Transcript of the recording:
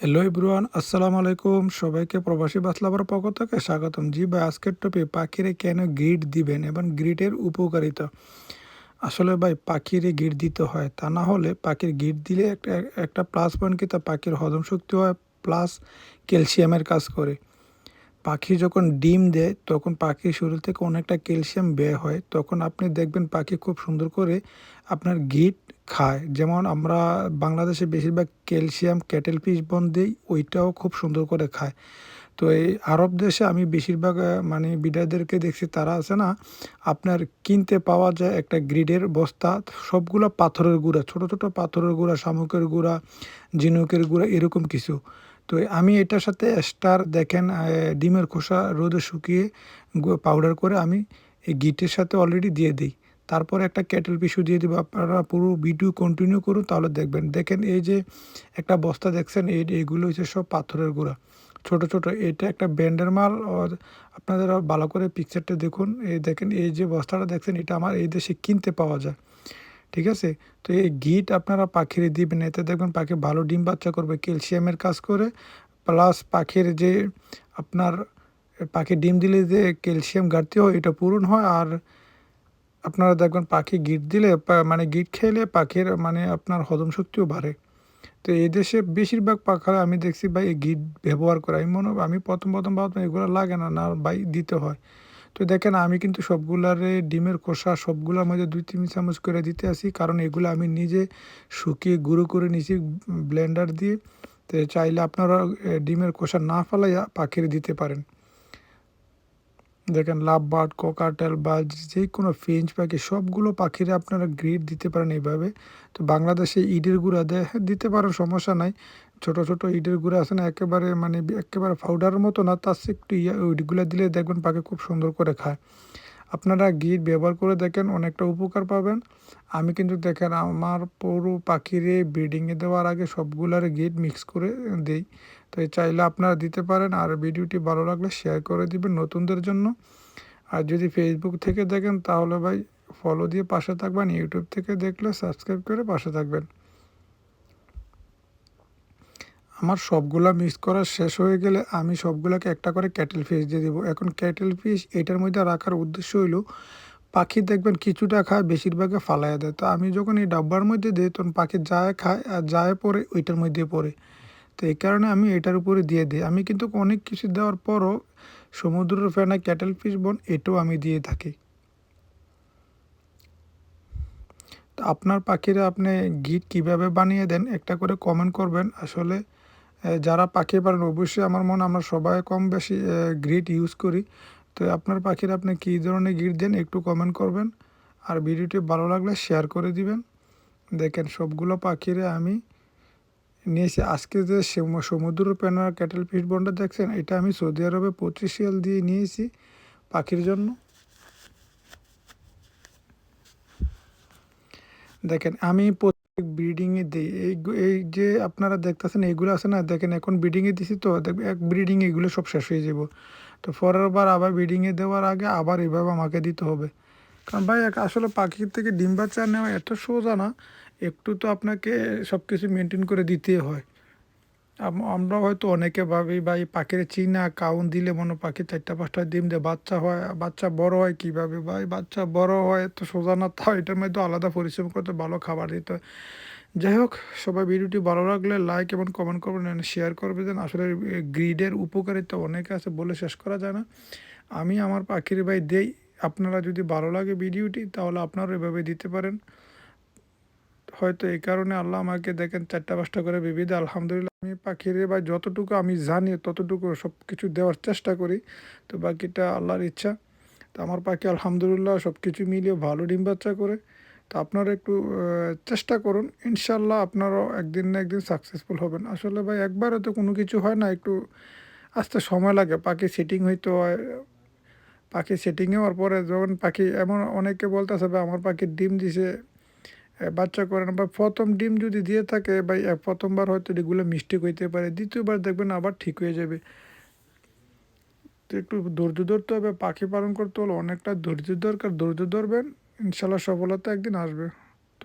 Hello ইব্রুয়ান আসসালামু আলাইকুম। সবাইকে প্রবাসী বাসলাবার পক্ষ থেকে স্বাগতম। জি ভাই, আজকের টপে পাখিরে কেন গ্রিড দিবেন এবং গ্রিটের উপকারিতা? আসলে ভাই, পাখিরে গিট দিতে হয়, তা না হলে পাখির গিট দিলে একটা একটা প্লাস পয়েন্ট কি? তা পাখির হজম শক্তি হয় প্লাস ক্যালসিয়ামের কাজ করে। পাখি যখন ডিম দেয়, তখন পাখির শরীর থেকে অনেকটা ক্যালসিয়াম ব্যয় হয়। তখন আপনি দেখবেন পাখি খুব সুন্দর করে আপনার গিট খায়। যেমন আমরা বাংলাদেশে বেশিরভাগ ক্যালসিয়াম ক্যাটেল পিস বন দিই, ওইটাও খুব সুন্দর করে খায়। তো এই আরব দেশে আমি বেশিরভাগ মানে বিডারদেরকে দেখছি, তারা আছে না, আপনার কিনতে পাওয়া যায় একটা গ্রিডের বস্তা, সবগুলো পাথরের গুঁড়া, ছোট ছোট পাথরের গুঁড়া, শামুকের গুঁড়া, ঝিনুকের গুঁড়া, এরকম কিছু। তো আমি এটার সাথে স্টার দেখেন ডিমের খোসা রোদে শুকিয়ে পাউডার করে আমি এই গিটের সাথে অলরেডি দিয়ে দিই। তারপরে একটা ক্যাটেল পিসু দিয়ে দিব। আপনারা পুরো ভিডিও কন্টিনিউ করুন, তাহলে দেখবেন। দেখেন এই যে একটা বস্তা দেখছেন, এই এইগুলো হচ্ছে সব পাথরের গুঁড়া। ছোট ছোট। এটা একটা ব্যান্ডের মাল। আপনাদের ভালো করে পিকচারটা দেখুন। এই দেখেন, এই যে বস্তাটা দেখছেন, এটা আমার এই দেশে কিনতে পাওয়া যায়। ঠিক আছে? তো এই গিট আপনারা পাখিরে দিবেন, এতে দেখবেন পাখি ভালো ডিম বাচ্চা করবে, ক্যালসিয়ামের কাজ করে, প্লাস পাখির যে আপনার, পাখি ডিম দিলে যে ক্যালসিয়াম ঘাটতি হয়, এটা পূরণ হয়, আর আপনারা দেখবেন পাখি গিট দিলে মানে গিট খেলে পাখির মানে আপনার হজম শক্তিও বাড়ে। তো এই দেশে বেশিরভাগ পাখা আমি দেখছি ভাই এই গিট ব্যবহার করে। আমি মনে, আমি প্রথম প্রথম ভাবতাম এগুলো লাগে না না ভাই দিতে হয়। তো দেখেন আমি কিন্তু সবগুলারে ডিমের খোসা সবগুলোর মধ্যে দুই তিন চামচ করে দিতে আসি। কারণ এগুলো আমি নিজে শুকিয়ে গুঁড়ো করে নিছি ব্লেন্ডার দিয়ে। তো চাইলে আপনারা ডিমের খোসা না ফেলাইয়া পাখির দিতে পারেন। দেখেন লাভ বার্ড কোকাটেল বা যে কোনো ফিঞ্চ পাখি সবগুলো পাখিরে আপনারা গ্রিড দিতে পারেন এইভাবে। তো বাংলাদেশে ইডের গুঁড়া দেয় হ্যাঁ, দিতে পারেন সমস্যা নাই। ছোট ছোট ইটের গুঁড়া আছে না, একেবারে মানে একেবারে পাউডারের মতো না, তার চেয়ে একটু ইয়া দিলে দেখবেন পাখি খুব সুন্দর করে খায়। আপনারা গিট ব্যবহার করে দেখেন, অনেকটা উপকার পাবেন। আমি কিন্তু দেখেন, আমার পুরো পাখিরে ব্রিডিংয়ে দেওয়ার আগে সবগুলার গিট মিক্স করে দেই। তো চাইলে আপনারা দিতে পারেন, আর ভিডিওটি ভালো লাগলে শেয়ার করে দিবেন নতুনদের জন্য। আর যদি ফেসবুক থেকে দেখেন, তাহলে ভাই ফলো দিয়ে পাশে থাকবেন ইউটিউব থেকে দেখলে সাবস্ক্রাইব করে পাশে থাকবেন। আমার সবগুলা মিক্স করা শেষ হয়ে গেলে আমি সবগুলোকে একটা করে ক্যাটেল ফিশ দিয়ে দেবো। এখন ক্যাটেল ফিশ এটার মধ্যে রাখার উদ্দেশ্য হইল, পাখি দেখবেন কিছুটা খায় বেশিরভাগে ফালাইয়া দেয়। তো আমি যখন এই ডাব্বার মধ্যে দিই, তখন পাখি যায়, খায়, আর যায় পরে ওইটার মধ্যে পড়ে। তো এই কারণে আমি এটার উপরে দিয়ে দিই। আমি কিন্তু অনেক কিছু দেওয়ার পরও সমুদ্রের ফেনা ক্যাটেল ফিশ বন এটাও আমি দিয়ে থাকি। তো আপনার পাখিরা আপনি গিট কীভাবে বানিয়ে দেন, একটা করে কমেন্ট করবেন। আসলে যারা পাখি পারেন, অবশ্যই আমার মনে আমরা সবাই কম বেশি গ্রিট ইউজ করি। তো আপনার পাখির আপনি কী ধরনের গিট দেন, একটু কমেন্ট করবেন। আর ভিডিওটি ভালো লাগলে শেয়ার করে দিবেন। দেখেন, সবগুলো পাখিরে আমি নিয়েছি। আজকে যে সমু- সমুদ্র পেনার ক্যাটেল ফিশ বনটা দেখছেন, এটা আমি সৌদি আরবে পঁচিশ শিয়াল দিয়ে নিয়েছি পাখির জন্য। দেখেন, আমি ব্রিডিংয়ে দিই এই এই যে আপনারা দেখতেছেন এইগুলো আছে না, দেখেন এখন ব্রিডিংয়ে দিছি তো এক ব্রিডিং এগুলো সব শেষ হয়ে যাব তো পরের বার আবার ব্রিডিংয়ে দেওয়ার আগে আবার এভাবে আমাকে দিতে হবে। কারণ ভাই আসলে পাখির থেকে ডিম বাচ্চা নেওয়া এত সোজা না, একটু তো আপনাকে সব কিছু মেনটেন করে দিতে হয়। আমরা হয়তো অনেকে ভাবি, ভাই, পাখির চিনা কাউন দিলে মনে পাখি চারটা, পাঁচটা ডিম দেয়, বাচ্চা হয়, বাচ্চা বড় হয় কীভাবে? ভাই, বাচ্চা বড় হয় তো সোজা না, তাও এটার মধ্যে আলাদা পরিশ্রম করতে ভালো খাবার দিতে হয়। যাই হোক, সবাই ভিডিওটি ভালো লাগলে লাইক এবং কমেন্ট করবেন শেয়ার করবেন। আসলে গ্রিডের উপকারিতা অনেকে আছে বলে শেষ করা যায় না। আমি আমার পাখির ভাই দেই, আপনারা যদি ভালো লাগে ভিডিওটি, তাহলে আপনারা এভাবে দিতে পারেন। হয়তো এই কারণে আল্লাহ আমাকে দেখেন, চারটা, পাঁচটা করে বিবিধ, আলহামদুলিল্লাহ। আমি পাখির বা যতটুকু আমি জানি, ততটুকু সব কিছু দেওয়ার চেষ্টা করি। তো বাকিটা আল্লাহর ইচ্ছা। তো আমার পাখি আলহামদুলিল্লাহ সব কিছু মিলিয়ে ভালো ডিম বাচ্চা করে। তো আপনারা একটু চেষ্টা করুন। ইনশাল্লাহ আপনারাও একদিন না একদিন সাকসেসফুল হবেন। আসলে ভাই একবারে তো কোনো কিছু হয় না, একটু আসতে সময় লাগে। পাখি সেটিং হইতে হয়। পাখি সেটিং হওয়ার পরে যখন পাখি, এমন অনেকে বলতেছে, ভাই, আমার পাখির ডিম দিছে। বাচ্চা করেন বা প্রথম ডিম যদি দিয়ে থাকে বা প্রথমবার হয়তো এগুলো মিস্টেক হইতে পারে, দ্বিতীয়বার দেখবেন আবার ঠিক হয়ে যাবে। তো একটু ধৈর্য ধরতে হবে, পাখি পালন করতে হলে অনেকটা ধৈর্য দরকার, ধৈর্য ধরবেন ইনশাল্লাহ সফলতা একদিন আসবে। তো